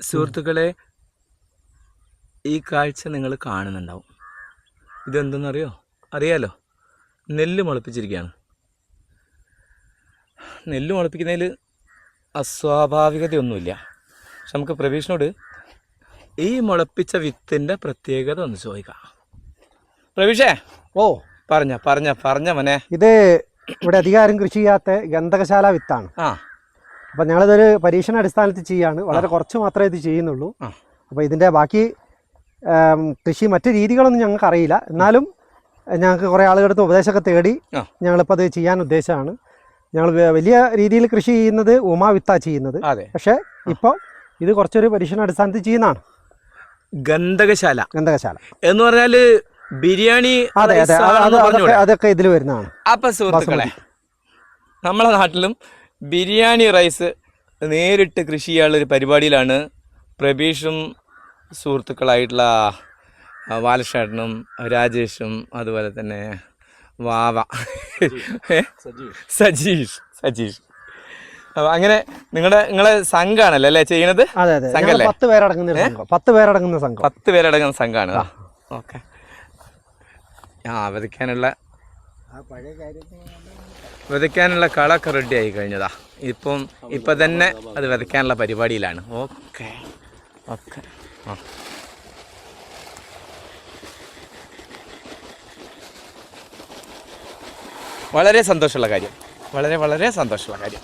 സുഹൃത്തുക്കളെ ഈ കാഴ്ച നിങ്ങൾ കാണുന്നുണ്ടാവും. ഇതെന്തെന്നറിയോ? അറിയാലോ? നെല്ല് മുളപ്പിച്ചിരിക്കുകയാണ്. നെല്ല് മുളപ്പിക്കുന്നതിൽ അസ്വാഭാവികതയൊന്നുമില്ല. പക്ഷെ നമുക്ക് പ്രവീഷിനോട് ഈ മുളപ്പിച്ച വിത്തിന്റെ പ്രത്യേകത ഒന്ന് ചോദിക്കാം. പ്രവീഷേ ഓ. പറഞ്ഞ പറഞ്ഞ പറഞ്ഞ മനെ. ഇത് ഇവിടെ അധികാരം കൃഷി ചെയ്യാത്ത ഗന്ധകശാല വിത്താണ്. ആ. അപ്പം ഞങ്ങളിതൊരു പരീക്ഷണ അടിസ്ഥാനത്തിൽ ചെയ്യാണ്. വളരെ കുറച്ച് മാത്രമേ ഇത് ചെയ്യുന്നുള്ളൂ. അപ്പോൾ ഇതിന്റെ ബാക്കി കൃഷി മറ്റു രീതികളൊന്നും ഞങ്ങൾക്ക് അറിയില്ല. എന്നാലും ഞങ്ങൾക്ക് കുറേ ആളുകളുടെ ഉപദേശമൊക്കെ തേടി. ഞങ്ങളിപ്പോൾ അത് ചെയ്യാൻ ഉദ്ദേശമാണ്. ഞങ്ങൾ വലിയ രീതിയിൽ കൃഷി ചെയ്യുന്നത് ഉമാ വിത്താ ചെയ്യുന്നത്. പക്ഷേ ഇപ്പോൾ ഇത് കുറച്ചൊരു പരീക്ഷണ അടിസ്ഥാനത്തിൽ ചെയ്യുന്നതാണ്. ഗന്ധകശാല. ഗന്ധകശാല. എന്ന് പറഞ്ഞാൽ ബിരിയാണി അതെ അതെ? അതൊക്കെ ഇതിൽ വരുന്നതാണ്. അപ്പൊ സുഹൃത്തുക്കളെ നമ്മളെ നാട്ടിലും ബിരിയാണി റൈസ് നേരിട്ട് കൃഷി ചെയ്യാനുള്ള ഒരു പരിപാടിയിലാണ് പ്രബീഷും സുഹൃത്തുക്കളായിട്ടുള്ള ബാലശേട്ടനും രാജേഷും അതുപോലെ തന്നെ വാവ? സജീഷ്. സജീഷ്. അപ്പൊ അങ്ങനെ നിങ്ങളുടെ നിങ്ങളെ സംഘാണല്ലേ അല്ലേ ചെയ്യണത്? സംഘല്ലേ? പത്ത് പേരടങ്ങുന്ന പത്ത് പേരടങ്ങുന്ന സംഘം. പത്ത് പേരടങ്ങുന്ന സംഘമാണ് ഓക്കെ. ആ വിതയ്ക്കാനുള്ള വിതയ്ക്കാനുള്ള കളൊക്കെ റെഡി ആയി കഴിഞ്ഞതാ. ഇപ്പം ഇപ്പം തന്നെ അത് വിതയ്ക്കാനുള്ള പരിപാടിയിലാണ്. ഓക്കെ. ഓക്കെ. ആ വളരെ സന്തോഷമുള്ള കാര്യം. വളരെ വളരെ സന്തോഷമുള്ള കാര്യം.